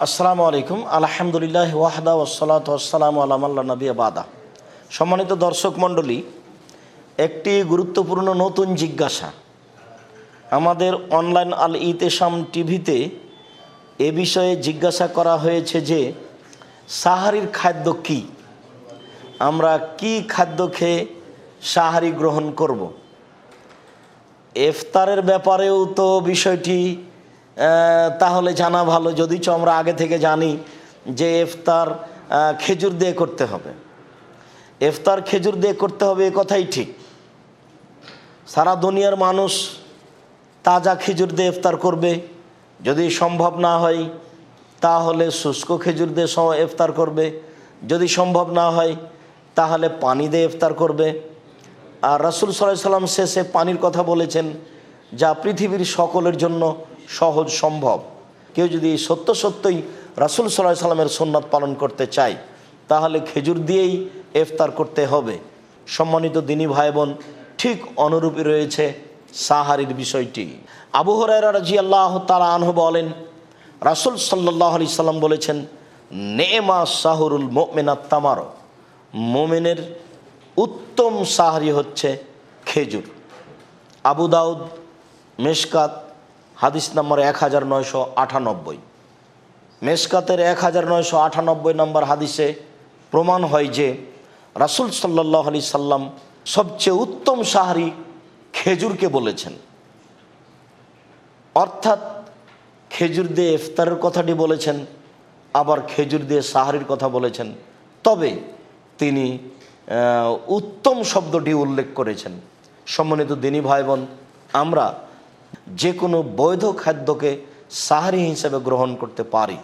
আসসালামু আলাইকুম। আলহামদুলিল্লাহ ওয়াহদা ওসলাত ওসালাম আলামাল্লা নবী বাদা। সম্মানিত দর্শক মণ্ডলী, একটি গুরুত্বপূর্ণ নতুন জিজ্ঞাসা। আমাদের অনলাইন আল ইতেসাম টিভিতে এ বিষয়ে জিজ্ঞাসা করা হয়েছে যে, সাহারির খাদ্য কি? আমরা কি খাদ্য খেয়ে সাহারি গ্রহণ করব? ইফতারের ব্যাপারেও তো বিষয়টি তাহলে জানা ভালো যদিচ আমরা আগে থেকে জানি যে ইফতার খেজুর দিয়ে করতে হবে। ইফতার, খেজুর দিয়ে করতে হবে এ কথাই ঠিক। সারা দুনিয়ার মানুষ তাজা খেজুর দিয়ে ইফতার করবে। যদি সম্ভব না হয়, তাহলে শুষ্ক খেজুর দিয়ে ইফতার করবে। যদি সম্ভব না হয়, তাহলে পানি দিয়ে ইফতার করবে। আর রাসুল সাল্লাহ সাল্লাম শেষে পানির কথা বলেছেন, যা পৃথিবীর সকলের জন্য সহজ সম্ভব। কেউ যদি সত্য সত্যই রাসুল সাল্লাহ সাল্লামের সুন্নাত পালন করতে চায়, তাহলে খেজুর দিয়েই ইফতার করতে হবে। সম্মানিত দিনী ভাই বোন ঠিক অনুরূপী রয়েছে সাহারির বিষয়টি। আবু হরাইরা রাজি আল্লাহ তালা আনহু বলেন, রাসুল সাল্লাহ আলি সাল্লাম বলেছেন, নেমা সাহরুল মোমেনাত তামার। মোমেনের উত্তম সাহারি হচ্ছে খেজুর। আবু দাউদ, মেশকাত হাদিস নম্বর এক হাজার নয়শো আটানব্বই মেসকাতের এক হাজার নয়শো আটানব্বই নম্বর হাদিসে প্রমাণ হয় যে রাসুল সাল্লাহ আলি সাল্লাম সবচেয়ে উত্তম সাহারি খেজুরকে বলেছেন। অর্থাৎ খেজুর দিয়ে ইফতারের কথাটি বলেছেন, আবার খেজুর দিয়ে সাহারির কথা বলেছেন। তবে তিনি উত্তম শব্দটি উল্লেখ করেছেন। সম্মানিত দিনী ভাই বোন আমরা যে কোনো বৈধ খাদ্যকে সাহারি হিসেবে গ্রহণ করতে পারি।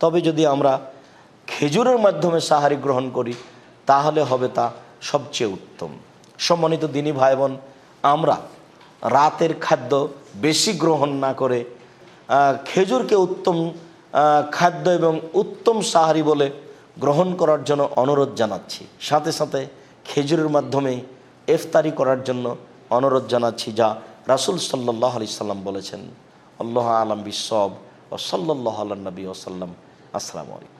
তবে যদি আমরা খেজুরের মাধ্যমে সাহারি গ্রহণ করি, তাহলে হবে তা সবচেয়ে উত্তম। সম্মানিত দিনী ভাই বোন আমরা রাতের খাদ্য বেশি গ্রহণ না করে খেজুরকে উত্তম খাদ্য এবং উত্তম সাহারি বলে গ্রহণ করার জন্য অনুরোধ জানাচ্ছি। সাথে সাথে খেজুরের মাধ্যমে ইফতারি করার জন্য অনুরোধ জানাচ্ছি, যা রাসুল সাল্লাহ আলি সাল্লাম বলেছেন, আল্লাহ আলম বিসব ও সাল্লাহ আল্লাহ নবী ওসাল্লাম আসসালামু আলাইকুম।